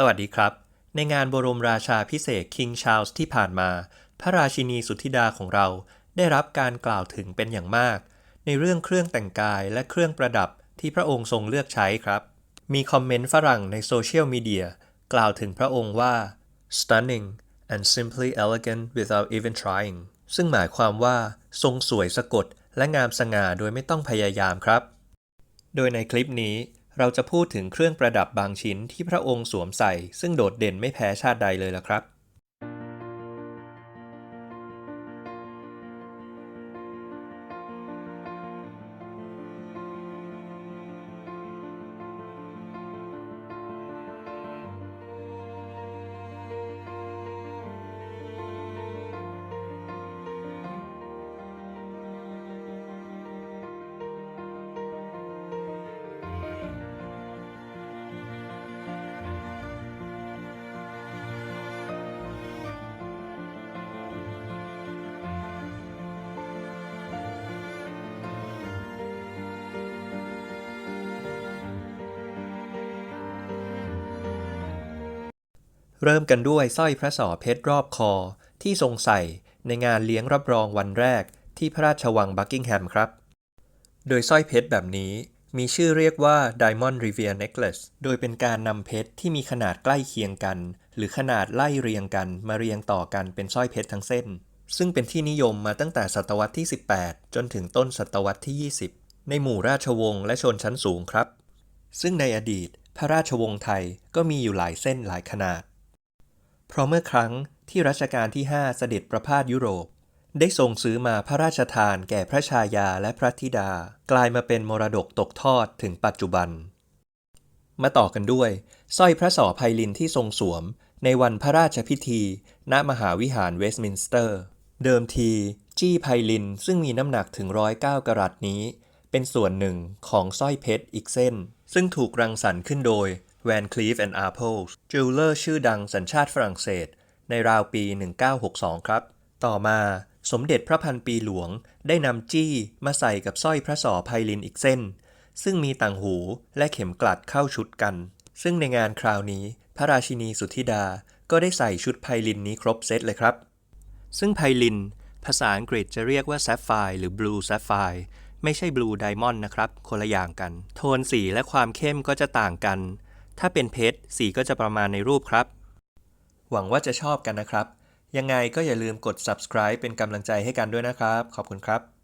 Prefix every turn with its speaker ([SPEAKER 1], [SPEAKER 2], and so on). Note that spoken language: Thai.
[SPEAKER 1] สวัสดีครับ ในงานบรมราชาพิเศษคิงชาลส์ที่ผ่านมา พระราชินีสุทธิดาของเราได้รับการกล่าวถึงเป็นอย่างมาก ในเรื่องเครื่องแต่งกายและเครื่องประดับที่พระองค์ทรงเลือกใช้ครับ มีคอมเมนต์ฝรั่งในโซเชียลมีเดียกล่าวถึงพระองค์ว่า stunning and simply elegant without even trying ซึ่งหมายความว่าทรงสวยสะกดและงามสง่าโดยไม่ต้องพยายามครับ โดยในคลิปนี้ เราจะพูดถึงเครื่องประดับบางชิ้นที่พระองค์สวมใส่ ซึ่งโดดเด่นไม่แพ้ชาติใดเลยล่ะครับ เริ่มกันด้วยสร้อยพระสอเพชรรอบคอ ที่ทรงใส่ในงานเลี้ยงรับรองวันแรกที่พระราชวังบักกิงแฮมครับ โดยสร้อยเพชรแบบนี้มีชื่อเรียกว่า Diamond Revere Necklace โดยเป็นการนำเพชรที่มีขนาดใกล้เคียงกัน หรือขนาดไล่เรียงกันมาเรียงต่อกันเป็นสร้อยเพชรทั้งเส้น ซึ่งเป็นที่นิยมมาตั้งแต่ศตวรรษที่ 18 จนถึงต้นศตวรรษที่ 20 ในหมู่ราชวงศ์และชนชั้นสูงครับ ซึ่งในอดีต พระราชวงศ์ไทยก็มีอยู่หลายเส้นหลายขนาด เพราะเมื่อครั้งที่รัชกาลที่ 5 เสด็จประพาสยุโรป ได้ทรงซื้อมาพระราชทานแก่พระชายาและพระธิดา กลายมาเป็นมรดกตกทอดถึงปัจจุบัน มาต่อกันด้วยสร้อยพระสอไพลินที่ทรงสวม ในวันพระราชพิธี ณมหาวิหารเวสต์มินสเตอร์ เดิมที จี้ไพลินซึ่งมีน้ำหนักถึง109กรัตนี้ เป็นส่วนหนึ่งของสร้อยเพชรอีกเส้น ซึ่งถูกรังสรรค์ขึ้นโดย Van Cleef and Arpels จิวเลอร์ชื่อดังสัญชาติฝรั่งเศส ในราวปี 1962 ครับ ต่อมาสมเด็จพระพันปีหลวงได้นำจี้มาใส่กับสร้อยพระสอไพลินอีกเส้น ซึ่งมีต่างหูและเข็มกลัดเข้าชุดกัน ซึ่งในงานคราวนี้ พระราชินีสุทธิดาก็ได้ใส่ชุดไพลินนี้ครบเซตเลยครับ ซึ่งไพลิน ภาษาอังกฤษจะเรียกว่าแซฟไฟร์หรือบลูแซฟไฟร์ไม่ใช่บลูไดมอนด์นะครับ คนละอย่างกัน โทนสีและความเข้มก็จะต่างกัน ถ้าเป็นเพชรสีก็จะประมาณในรูปครับ หวังว่าจะชอบกันนะครับ ยังไงก็อย่าลืมกด subscribe เป็นกำลังใจให้กันด้วยนะครับ ขอบคุณครับ